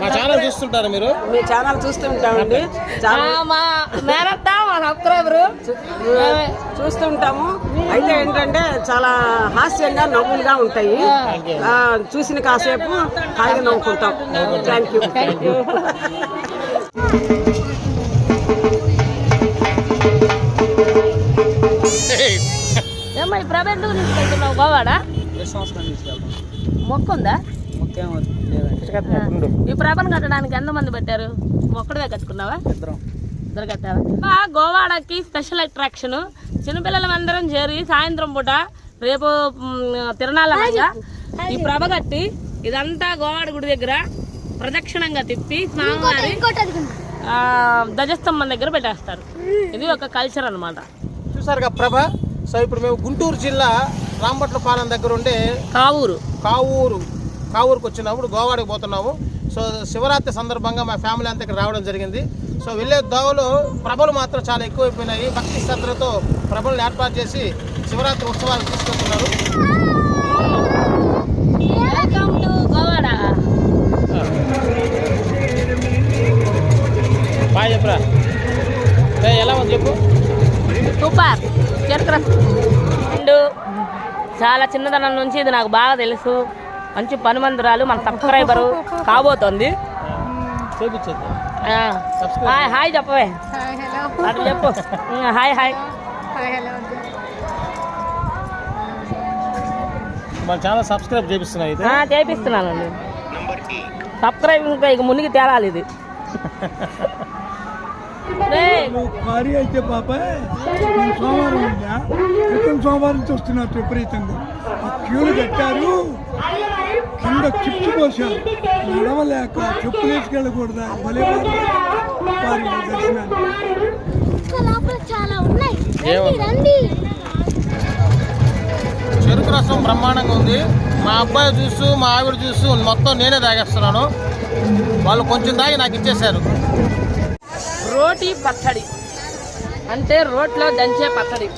మా ఛానల్ చూస్తుంటారా మీరు? మీ ఛానల్ చూస్తుంటామండి. చాలా మా మేనత్త మా సబ్స్క్రైబరు చూస్తుంటాము. అయితే ఏంటంటే చాలా హాస్యంగా నవ్వులుగా ఉంటాయి. ఆ, చూసిన కాసేపు హాయిగా నవ్వుకుంటాం. థ్యాంక్ యూ ఏమ్మా ఈ ప్రభ ఎందుకు తీసుకెళ్తున్నావు? గోవాడా మొక్క ఉందా ఈ ప్రభను కట్టడానికి ఎంతమంది పెట్టారు? ఒక్కడే కట్టుకున్నావా? ఇద్దరు. కట్టావా? గోవాడకి స్పెషల్ అట్రాక్షన్. చిన్నపిల్లలం అందరం చేరి సాయంత్రం పూట రేపు మ్, తిరణాలనగా ఈ ప్రభ కట్టి ఇదంతా గోవాడ గుడి దగ్గర ప్రదక్షిణంగా తిప్పి స్వామివారి ఆ, ధ్వజస్తంభం దగ్గర పెట్టేస్తారు. ఇది ఒక కల్చర్ అన్నమాట. చూసారుగా ప్రభ? సో ఇప్పుడు మేము గుంటూరు జిల్లా రాంబట్ల పాలెం దగ్గర ఉండే కావూరు. కావూరు. కావూరుకు వచ్చినప్పుడు గోవాడికి పోతున్నాము. సో శివరాత్రి సందర్భంగా మా ఫ్యామిలీ అంతా ఇక్కడ రావడం జరిగింది. సో వెళ్ళే దోవలో ప్రభలు మాత్రం చాలా ఎక్కువైపోయినాయి. భక్తి శ్రద్ధలతో ప్రభలను ఏర్పాటు చేసి శివరాత్రి ఉత్సవాలు బాగా చెప్పరా. ఏ, ఎలా ఉంది చెప్పు. సూపర్ చరిత్ర చాలా చిన్నదనం నుంచి ఇది నాకు బాగా తెలుసు. మంచి పనిమందురాలు మన సబ్స్క్రైబరు కాబోతోంది. హాయ్ హాయ్ చెప్పవే. అటు చెప్పు. Hi hi. మన ఛానల్ సబ్స్క్రైబ్ ఆ, చేపిస్తున్నానండి. సబ్స్క్రైబ్ ఇంకా ఇక మునిగి తేలాలి ఇది. భారీ అయితే పాప నేను సోమవారం క్రితం సోమవారం నుంచి వస్తున్నారు విపరీతంగా. ఆ క్యూలు కట్టారు. కింద చిప్స్ పోసారు నడవలేక చెప్పులు వేసుకెళ్ళకూడదా భలే? రండి చెరుకు రసం బ్రహ్మాండంగా ఉంది. మా అబ్బాయి జ్యూస్ మా ఆవిడ జ్యూస్ మొత్తం నేనే తాగేస్తున్నాను. వాళ్ళు కొంచెం తాగి నాకు ఇచ్చేశారు. రోటీ పచ్చడి. అంటే రోట్లో దంచే పచ్చడి.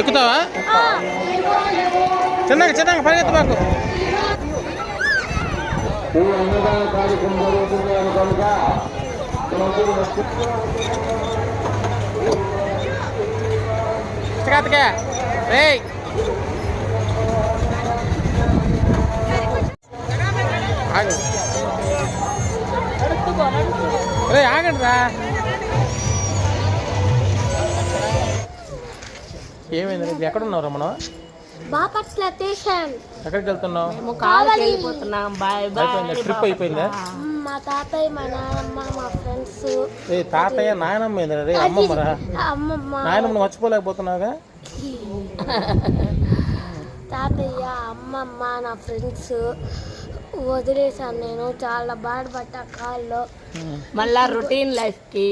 ఎక్కుతావా? చిన్నగా చిన్నగా పరిగెత్త మాకు. చికాతకే రే రే ఆగండి రా. ఏమైంది ఎక్కడ ఉన్నావు బాపట్ల స్టేషన్ ఎక్కడికి వెళ్తున్నావు? మేము కావాలి. వెళ్ళిపోతున్నాం. బాయ్ ట్రిప్ అయిపోయిందా? మా తాతయ్య మా నాన్నమ్మ మా ఫ్రెండ్స్. ఏ తాతయ్య నాయనమ్మ ఏందిరా? రే అమ్మమ్మరా? అమ్మమ్మ. మర్చిపోలేకపోతున్నావుగా? తాతయ్య అమ్మమ్మ నా ఫ్రెండ్స్ వదిలేసాను నేను. చాలా బాధపడ్డా కాల్లో. మళ్ళా రొటీన్ లైఫ్కి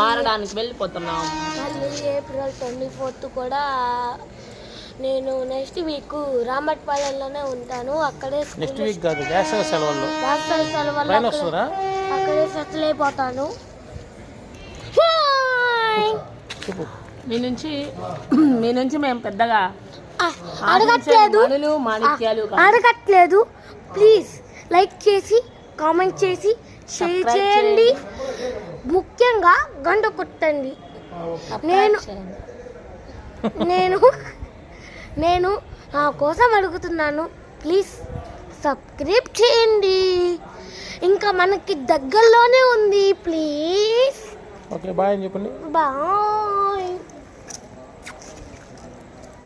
మారడానికి వెళ్ళిపోతున్నాం మళ్ళీ ఏప్రిల్ ట్వంటీ ఫోర్త్ కూడా నేను నెక్స్ట్ వీక్ రామట్పాలెంలోనే ఉంటాను. అక్కడే నెక్స్ట్ వీక్ కాదు వేసవి సెలవుల్లో వేసవి సెలవుల్లో అక్కడే- సెటిల్ అయిపోతాను. మీ నుంచి మీ నుంచి మేము పెద్దగా అడగట్లేదు. అడగట్లేదు. ప్లీజ్ లైక్ చేసి కామెంట్ చేసి షేర్ చేయండి. ముఖ్యంగా గంట కొట్టండి. నేను నేను నేను నా కోసం అడుగుతున్నాను. ప్లీజ్ సబ్స్క్రైబ్ చేయండి. ఇంకా మనకి దగ్గరలోనే ఉంది. ప్లీజ్ ఓకే బాయ్ అని చెప్పండి. బాయ్.